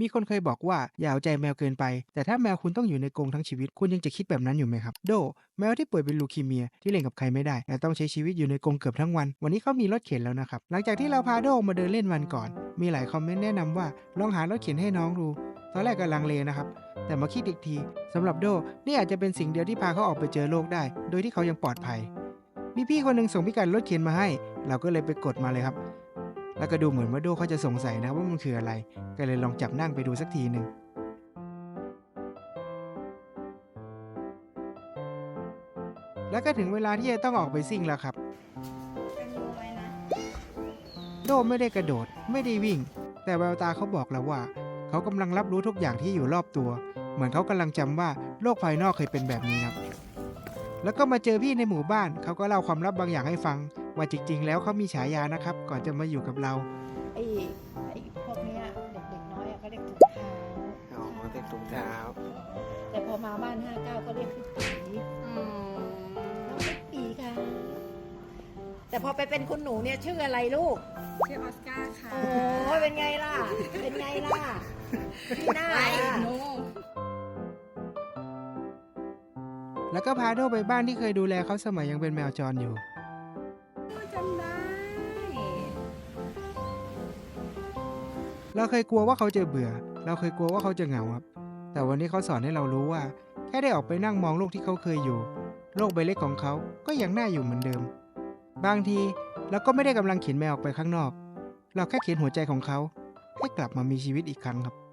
มีคนเคยบอกว่าอย่าเอาใจแมวเกินไป แต่ถ้าแมวคุณต้องอยู่ในกรงทั้งชีวิต คุณยังจะคิดแบบนั้นอยู่ไหมครับ โด แมวที่ป่วยเป็นลูคีเมียที่เล่นกับใครไม่ได้และต้องใช้ชีวิตอยู่ในกรงเกือบทั้งวัน วันนี้เขามีรถเข็นแล้วนะครับ หลังจากที่เราพาโดมาเดินเล่นวันก่อน มีหลายคอมเมนต์แนะนำว่าลองหารถเข็นให้น้องดูตอนแรกก็ลังเลนะครับ แต่มาคิดอีกทีสำหรับโดนี่อาจจะเป็นสิ่งเดียวที่พาเขาออกไปเจอโลกได้ โดยที่เขายังปลอดภัย มีพี่คนหนึ่งส่งพิกัดรถเข็นมาให้ เราก็เลยไปกดมาเลยครับ แล้วก็ดูเหมือนว่าโดเขาจะสงสัยนะว่ามันคืออะไร ก็เลยลองจับนั่งไปดูสักทีหนึ่งแล้วก็ถึงเวลาที่จะต้องออกไปซิ่งแล้วครับ โดไม่ได้กระโดดไม่ได้วิ่ง แต่แววตาเขาบอกเราว่า เขากำลังรับรู้ทุกอย่างที่อยู่รอบตัว เหมือนเขากำลังจำว่าโลกภายนอกเคยเป็นแบบนี้ครับ แล้วก็มาเจอพี่ในหมู่บ้านเขาก็เล่าความลับบางอย่างให้ฟัง ว่าจริง ๆ แล้วเขามีฉายานะครับ ก่อนจะมาอยู่กับเราไอ้ไอ้พวกเนี้ยเด็กๆน้อยอะเขาเรียกถุงเท้าอ๋อเด็กถุงเท้า แต่พอมาบ้านห้าเก้าก็เรียกพี่ปีน้องพี่ปีค่ะ แต่พอไปเป็นคุณหนูเนี่ยชื่ออะไรลูก ชื่อออสการ์ค่ะ โอ้ยเป็นไงล่ะ เป็นไงล่ะพี่หน้าไอ้ล่ะหนูแล้วก็พาโดไปบ้านที่เคยดูแลเขาสมัยยังเป็นแมวจรอยู่จำ ได้ เราเคยกลัวว่าเขาจะเบื่อ เราเคยกลัวว่าเขาจะเหงาครับ แต่วันนี้เขาสอนให้เรารู้ว่า แค่ได้ออกไปนั่งมองโลกที่เขาเคยอยู่ โลกใบเล็กของเขาก็ยังน่าอยู่เหมือนเดิม บางทีเราก็ไม่ได้กำลังเข็นแมวออกไปข้างนอก เราแค่เข็นหัวใจของเขาให้กลับมามีชีวิตอีกครั้งครับ